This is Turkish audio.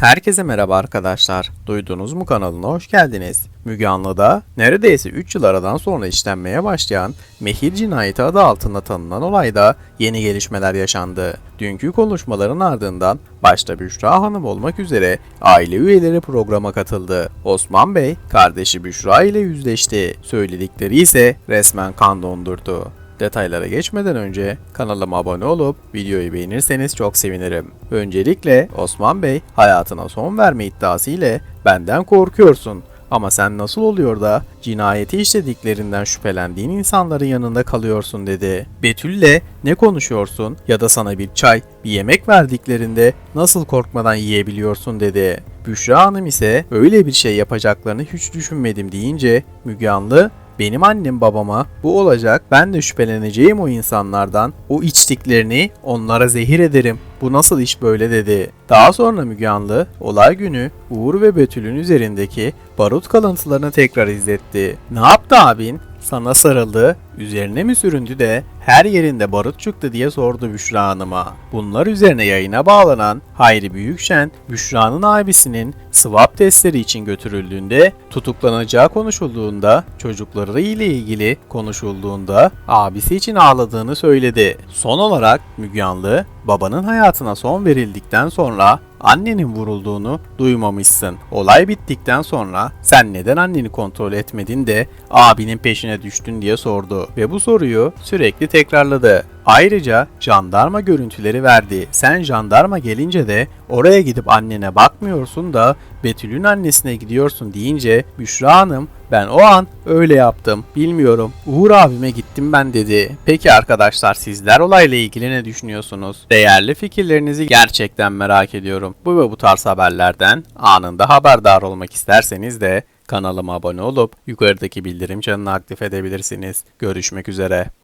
Herkese merhaba arkadaşlar. Duydunuz mu kanalına hoş geldiniz. Müge Anlı'da neredeyse 3 yıl aradan sonra işlenmeye başlayan Mehir Cinayeti adı altında tanınan olayda yeni gelişmeler yaşandı. Dünkü konuşmaların ardından başta Büşra Hanım olmak üzere aile üyeleri programa katıldı. Osman Bey kardeşi Büşra ile yüzleşti. Söyledikleri ise resmen kan dondurdu. Detaylara geçmeden önce kanalıma abone olup videoyu beğenirseniz çok sevinirim. Öncelikle Osman Bey hayatına son verme iddiası ile benden korkuyorsun. Ama sen nasıl oluyor da cinayeti işlediklerinden şüphelendiğin insanların yanında kalıyorsun dedi. Betül'le ne konuşuyorsun ya da sana bir çay, bir yemek verdiklerinde nasıl korkmadan yiyebiliyorsun dedi. Büşra Hanım ise öyle bir şey yapacaklarını hiç düşünmedim deyince Müge Anlı benim annem babama bu olacak ben de şüpheleneceğim o insanlardan o içtiklerini onlara zehir ederim bu nasıl iş böyle dedi. Daha sonra Müge Anlı olay günü Uğur ve Betül'ün üzerindeki barut kalıntılarını tekrar izletti. Ne yaptı abin? Sana sarıldı, üzerine mi süründü de her yerinde barut çıktı diye sordu Büşra Hanım'a. Bunlar üzerine yayına bağlanan Hayri Büyükşen, Büşra'nın abisinin swab testleri için götürüldüğünde, tutuklanacağı konuşulduğunda, çocukları ile ilgili konuşulduğunda abisi için ağladığını söyledi. Son olarak Müge Anlı, babanın hayatına son verildikten sonra annenin vurulduğunu duymamışsın. Olay bittikten sonra sen neden anneni kontrol etmedin de abinin peşine düştün diye sordu ve bu soruyu sürekli tekrarladı. Ayrıca jandarma görüntüleri verdi. Sen jandarma gelince de oraya gidip annene bakmıyorsun da Betül'ün annesine gidiyorsun deyince Büşra Hanım ben o an öyle yaptım. Bilmiyorum. Uğur abime gittim ben dedi. Peki arkadaşlar sizler olayla ilgili ne düşünüyorsunuz? Değerli fikirlerinizi gerçekten merak ediyorum. Bu ve bu tarz haberlerden anında haberdar olmak isterseniz de kanalıma abone olup yukarıdaki bildirim çanını aktif edebilirsiniz. Görüşmek üzere.